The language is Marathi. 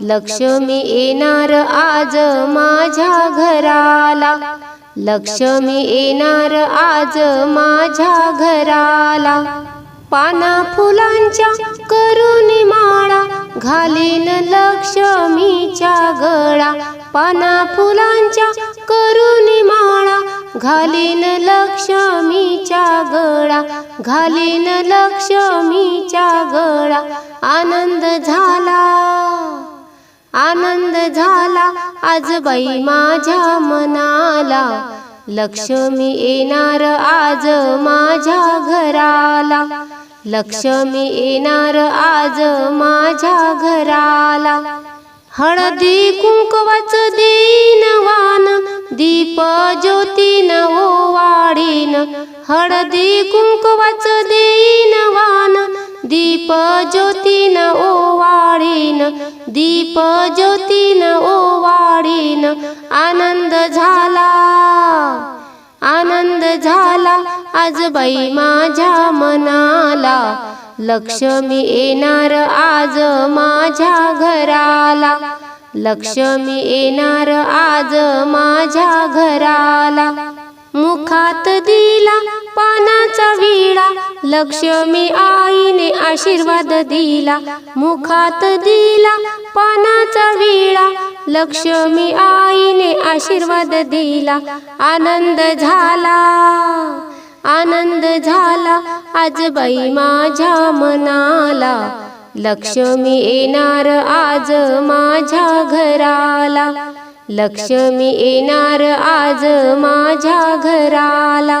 लक्ष्मी येणार आज माझ्या घराला. लक्ष्मी येणार आज माझ्या घराला. पाना फुलांच्या करून माळा घालीन लक्ष्मीच्या गळा. पाना फुलांच्या करून माळा घालीन लक्ष्मीच्या गळा. घालीन लक्ष्मीच्या गळा. आनंद झाला झाला. आज बाई माझ्या मनाला. लक्ष्मी येणार आज माझ्या घराला. लक्ष्मी येणार आज माझ्या घराला. हळदी कुंकवाच दीनवान दीप ज्योतीन वाढीन हळदी कुंकवाच दीनवान दीप ज्योतीन ओवाळीन दीप ज्योतीन ओवाळीन आनंद झाला. आनंद झाला. आज बाई माझ्या मनाला लक्ष्मी येणार आज माझ्या घराला. लक्ष्मी येणार आज माझ्या घराला. मुखात दिला पाना पानाचा विळा. लक्ष्मी आईने आशीर्वाद दिला. मुखात दिला पानाचा विळा. लक्ष्मी आईने आशीर्वाद दिला. आनंद झाला. आनंद झाला. आज बाई माझ्या मनाला. लक्ष्मी येणार आज माझ्या घराला. लक्ष्मी येणार आज माझ्या घराला.